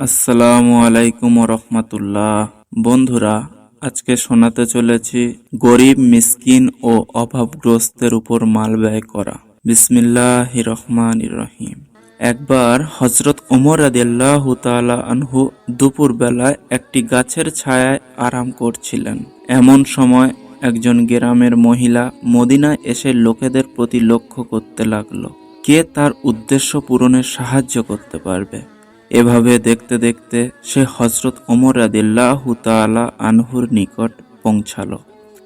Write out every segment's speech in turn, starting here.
আসসালামু আলাইকুম রহমতুল্লাহ বন্ধুরা, আজকে শোনাতে চলেছি গরিব, মিসকিন ও অভাবগ্রস্তের উপর মাল ব্যয় করা। বিসমিল্লাহ রহমান রহিম। একবার হজরত ওমর আদিল্লাহ আনহু দুপুর বেলায় একটি গাছের ছায়ায় আরাম করছিলেন। এমন সময় একজন গ্রামের মহিলা মদিনায় এসে লোকেদের প্রতি লক্ষ্য করতে লাগল। কে তার উদ্দেশ্য পূরণে সাহায্য করতে পারবে? এভাবে দেখতে দেখতে সে হজরত ওমর আদিল্লাহ তালা আনহুর নিকট পৌঁছালো।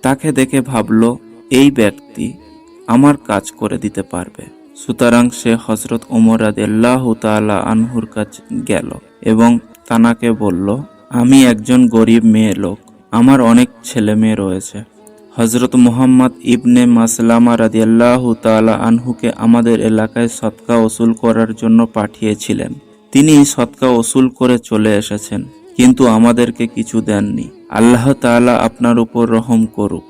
তাকে দেখে ভাবল, এই ব্যক্তি আমার কাজ করে দিতে পারবে। সুতরাং সে হজরত ওমর আদিল্লাহ তালা আনহুর কাছে গেল এবং তানাকে বলল, আমি একজন গরিব মেয়ে লোক, আমার অনেক ছেলে মেয়ে রয়েছে। হজরত মোহাম্মদ ইবনে মাসলামা রাদিয়াল্লাহ তালা আনহুকে আমাদের এলাকায় সৎকা ওসুল করার জন্য পাঠিয়েছিলেন। তিনি সৎকা ওসুল করে চলে এসেছেন, কিন্তু আমাদেরকে কিছু দেননি। আল্লাহ তাআলা আপনার উপর রহম করুক।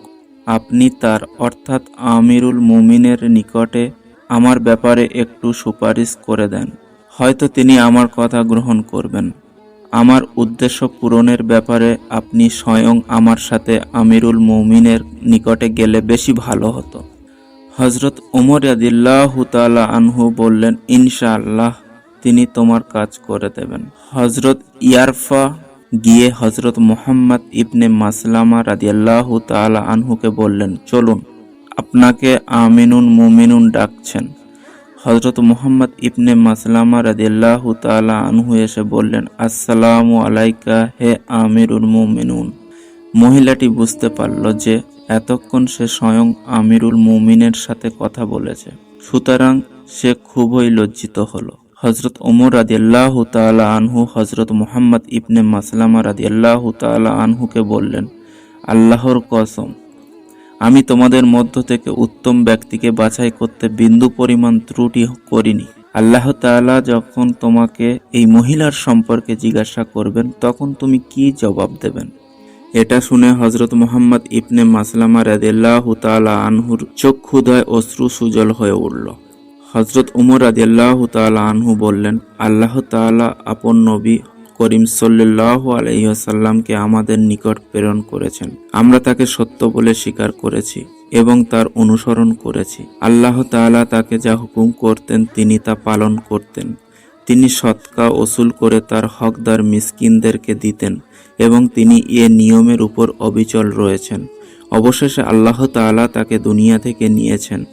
আপনি তার, অর্থাৎ আমিরুল মুমিনের নিকটে আমার ব্যাপারে একটু সুপারিশ করে দেন। হয়তো তিনি আমার কথা গ্রহণ করবেন। আমার উদ্দেশ্য পূরণের ব্যাপারে আপনি স্বয়ং আমার সাথে আমিরুল মুমিনের নিকটে গেলে বেশি ভালো হতো। হজরত ওমর আদিল্লাহ তালা আনহু বললেন, ইনশাআল্লাহ। তিনি তোমার কাজ করে দেবেন। হজরত ইয়ারফা গিয়ে হজরত মোহাম্মদ ইবনে মাসলামা রাদিয়াল্লাহু তাআলা আনহুকে বললেন, চলুন, আপনাকে আমিনুন মুমিনুন ডাকছেন। হজরত মোহাম্মদ ইবনে মাসলামা রাদিয়াল্লাহু তাআলা আনহু এসে বললেন, আসসালামু আলাইকা হে আমিরুল মুমিনুন। মহিলাটি বুঝতে পারল যে এতক্ষণ সে স্বয়ং আমিরুল মুমিনের সাথে কথা বলেছে। সুতরাং সে খুবই লজ্জিত হলো। হজরত ওমর রাদিয়াল্লাহ তাআলা আনহু হজরত মোহাম্মদ ইবনে মাসলামা রাদিয়াল্লাহ তাআলা আনহুকে বললেন, আল্লাহর কসম, আমি তোমাদের মধ্য থেকে উত্তম ব্যক্তিকে বাছাই করতে বিন্দু পরিমাণ ত্রুটি করিনি। আল্লাহ তাআলা যখন তোমাকে এই মহিলার সম্পর্কে জিজ্ঞাসা করবেন, তখন তুমি কি জবাব দেবেন? এটা শুনে হজরত মোহাম্মদ ইবনে মাসলামা রাদিয়াল্লাহ তাআলা আনহুর চক্ষুদয় অশ্রু সুজল হয়ে উঠল। হজরত উমর আদিয়াল্লাহ তালা আনহু বললেন, আল্লাহ তাআলা আপন নবী করিম সাল্লাহ আলহিহাসাল্লামকে আমাদের নিকট প্রেরণ করেছেন। আমরা তাকে সত্য বলে স্বীকার করেছি এবং তার অনুসরণ করেছি। আল্লাহ তাআলা তাকে যা হুকুম করতেন, তিনি তা পালন করতেন। তিনি সৎকা ওসুল করে তার হকদার মিসকিনদেরকে দিতেন এবং তিনি এ নিয়মের উপর অবিচল রয়েছেন। অবশেষে আল্লাহ তাআলা তাকে দুনিয়া থেকে নিয়েছেন।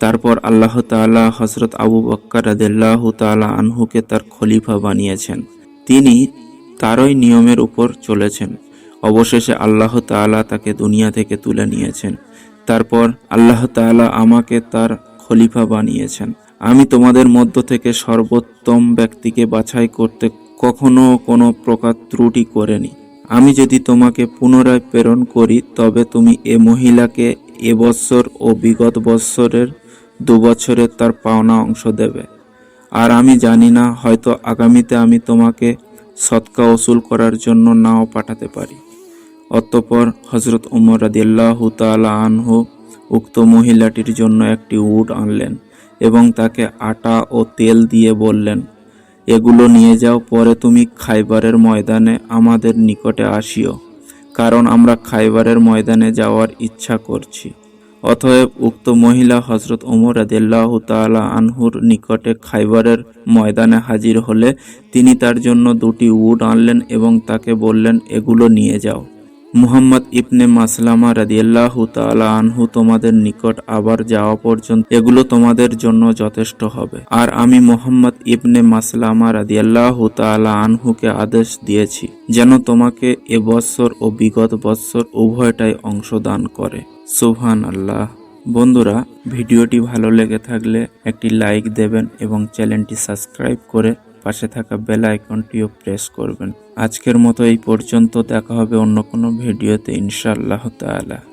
তারপর আল্লাহ তাআলা হজরত আবু বক্কর রাদিল্লাহ তাআলা আনহুকে তার খলিফা বানিয়েছেন। তিনি তারই নিয়মের উপর চলেছেন। অবশেষে আল্লাহ তাআলা তাকে দুনিয়া থেকে তুলে নিয়েছেন। তারপর আল্লাহ তাআলা আমাকে তার খলিফা বানিয়েছেন। আমি তোমাদের মধ্য থেকে সর্বোত্তম ব্যক্তিকে বাছাই করতে কখনো কোনো প্রকার ত্রুটি করেনি। আমি যদি তোমাকে পুনরায় প্রেরণ করি, তবে তুমি এ মহিলাকে এবছর ও বিগত বৎসরের দু বছরে তার পাওনা অংশ দেবে। আর আমি জানি না, হয়তো আগামীতে আমি তোমাকে সৎকা ওসুল করার জন্য নাও পাঠাতে পারি। অতঃপর হজরত উমর রাদিল্লাহ তালা আনহু উক্ত মহিলাটির জন্য একটি উড আনলেন এবং তাকে আটা ও তেল দিয়ে বললেন, এগুলো নিয়ে যাও, পরে তুমি খাইবারের ময়দানে আমাদের নিকটে আসিও। কারণ আমরা খাইবারের ময়দানে যাওয়ার ইচ্ছা করছি। অতএব উক্ত মহিলা হজরত ওমর আদিল্লাহ তালা আনহুর নিকটে খাইবারের ময়দানে হাজির হলে তিনি তার জন্য দুটি উড আনলেন এবং তাকে বললেন, এগুলো নিয়ে যাও। মুহাম্মদ ইবনে মাসলামা রাদিয়াল্লাহ তালা আনহু তোমাদের নিকট আবার যাওয়া পর্যন্ত এগুলো তোমাদের জন্য যথেষ্ট হবে। আর আমি মোহাম্মদ ইবনে মাসলামা রাদিয়াল্লাহ তালা আনহুকে আদেশ দিয়েছি, যেন তোমাকে এ বৎসর ও বিগত বৎসর উভয়টাই অংশদান করে। সুবহান আল্লাহ বন্ধুরা, ভিডিওটি ভালো লেগে থাকলে একটি লাইক দেবেন এবং চ্যানেলটি সাবস্ক্রাইব করে পাশে থাকা বেল আইকনটিও প্রেস করবেন। আজকের মতো এই পর্যন্ত, দেখা হবে অন্য কোনো ভিডিওতে ইনশাআল্লাহ তাআলা।